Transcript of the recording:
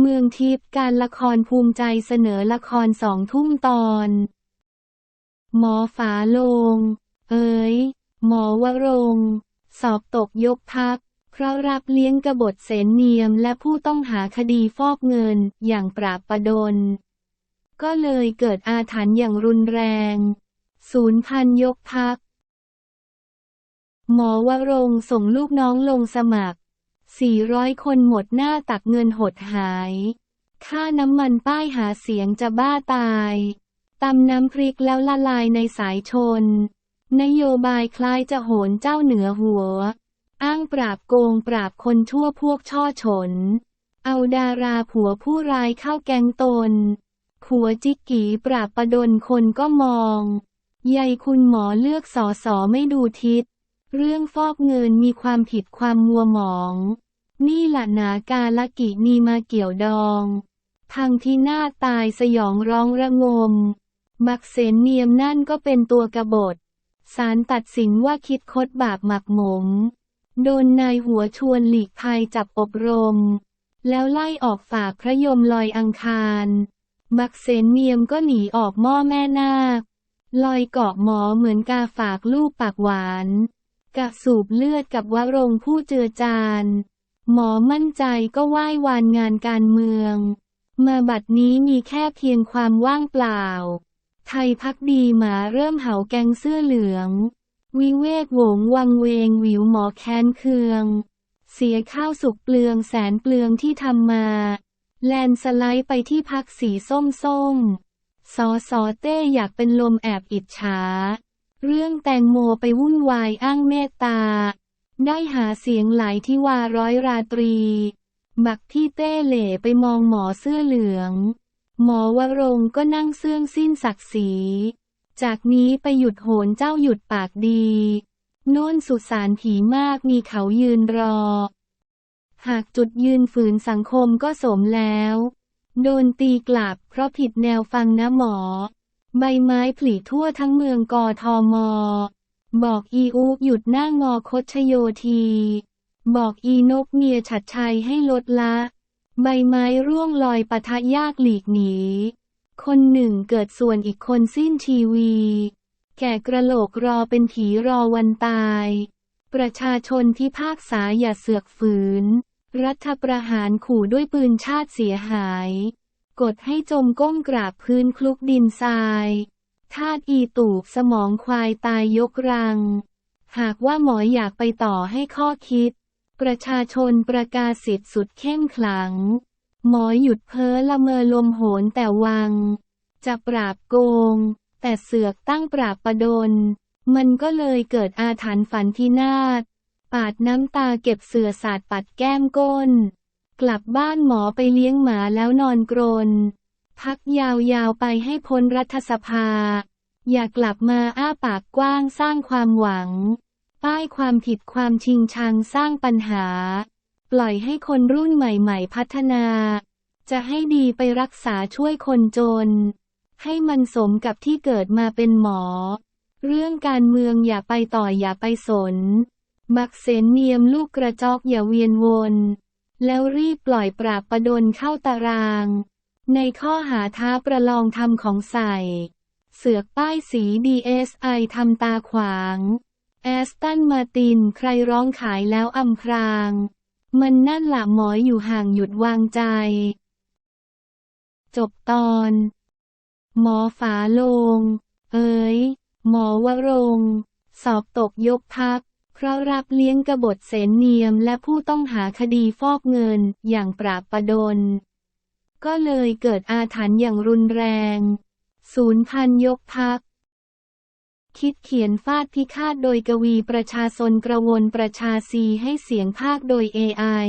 เมืองทิพย์การละครภูมิใจเสนอละครสองทุ่มตอน หมอฝาโลง เอ๋ย หมอวรงสอบตกยกพัก เพราะรับเลี้ยงกบฏเสนเนียมและผู้ต้องหาคดีฟอกเงินอย่างปราบประดน ก็เลยเกิดอาถรรพ์อย่างรุนแรง ศูนย์พันยกพัก หมอวรงส่งลูกน้องลงสมัคร 400 คนหมดหน้าตักเงินหดหาย ค่าน้ำมันป้ายหาเสียงจะบ้าตายตำน้ำพริกแล้วละลายในสายชน นโยบายคล้ายจะโหนเจ้าเหนือหัว อ้างปราบโกงปราบคนชั่วพวกช่อฉน เอาดาราผัวผู้ร้ายเข้าแกงตน ผัวจิกกีปราบประดนคนก็มองยายคุณหมอเลือกสอสอไม่ดูทิศ เรื่องฟอกเงินมีความผิดความมัวหมอง นี่แหละหนากาลกินีมาเกี่ยวดอง พังที่หน้าตายสยองร้องระงม มักเสนเนียมนั่นก็เป็นตัวกบฏศาลตัดสินว่าคิดคดบาปหมักหมม โดนนายหัวชวนหลีกภัยจับอบรม แล้วไล่ออกฝากพระยมลอยอังคาร มักเสนเนียมก็หนีออกหม้อแม่นาค ลอยเกาะหมอเหมือนกาฝากลูกปากหวาน กะสูบเลือดกับวรงผู้เจือจานหมอมั่นใจก็ไหว้วานงานการเมือง มาบัดนี้มีแค่เพียงความว่างเปล่า ไทยพักดีหมาเริ่มเห่าแกงเสื้อเหลือง วิเวกโหวงวังเวงหวิวหมอแค้นเคือง เสียข้าวสุกเปลืองแสนเปลืองที่ทำมา แลนสไลด์ไปที่พักสีส้มส้มสอสอเต้อยากเป็นลมแอบอิจฉา เรื่องแตงโมไปวุ่นวายอ้างเมตตา ได้หาเสียงหลายที่วาร้อยราตรี บักที่เต้เหล่ไปมองหมอเสื้อเหลือง หมอวรงก็นั่งเสื่องสิ้นศักดิ์ศรี จากนี้ไปหยุดโหนเจ้าหยุดปากดี โน่นสุสานผีมากมีเขายืนรอ หากจุดยืนฝืนสังคมก็สมแล้ว โดนตีกลับเพราะผิดแนวฟังนะหมอ ใบไม้ผลิทั่วทั้งเมืองกอทอมอ บอกอีอูกหยุดหน้างอคดชโยที บอกอีนกเมียฉัดชัยให้ลดละ ใบไม้ร่วงลอยปะทะยากหลีกหนี คนหนึ่งเกิดส่วนอีกคนสิ้นชีวี แก่กระโหลกรอเป็นผีรอวันตาย ประชาชนที่ภาคษาอย่าเสือกฝืน รัฐประหารขู่ด้วยปืนชาติเสียหาย กดให้จมก้มกราบพื้นคลุกดินทรายธาตุอีตูบสมองควายตายยกรัง หากว่าหมออยากไปต่อให้ข้อคิด ประชาชนประกาศสิทธิ์สุดเข้มขลัง หมอหยุดเพ้อละเมอลมโหนแต่วัง จะปราบโกง แต่เสือกตั้งปราบประดน มันก็เลยเกิดอาถรรพ์ฝันที่นาดปาดน้ำตาเก็บเสือสาดปัดแก้มก้น กลับบ้านหมอไปเลี้ยงหมาแล้วนอนกรน พักยาวๆไปให้พ้นรัฐสภา อย่ากลับมาอ้าปากกว้างสร้างความหวัง ป้ายความผิดความชิงชังสร้างปัญหา ปล่อยให้คนรุ่นใหม่ๆพัฒนา จะให้ดีไปรักษาช่วยคนจน ให้มันสมกับที่เกิดมาเป็นหมอ เรื่องการเมืองอย่าไปต่ออย่าไปสน มักเสนเนียมลูกกระจอกอย่าเวียนวน แล้วรีบปล่อยปราบประดนเข้าตาราง ในข้อหาท้าประลองทำของใส่ เสือกป้ายสี DSI ทำตาขวาง แอสตันมาตินใครร้องขายแล้วอำพราง มันนั่นละหมออยู่ห่างหยุดวางใจ จบตอน หมอฝาโลง เอ๋ยหมอวรง สอบตกยกพัก เพราะรับเลี้ยงกบฏเสนเนียมและผู้ต้องหาคดีฟอกเงินอย่างปราบประดน ก็เลยเกิดอาถรรพ์อย่างรุนแรง ศูนย์พันยกพัก คิดเขียนฟาดพิฆาตโดยกวีประชาชนกระวนประชาซีให้เสียงภาคโดย AI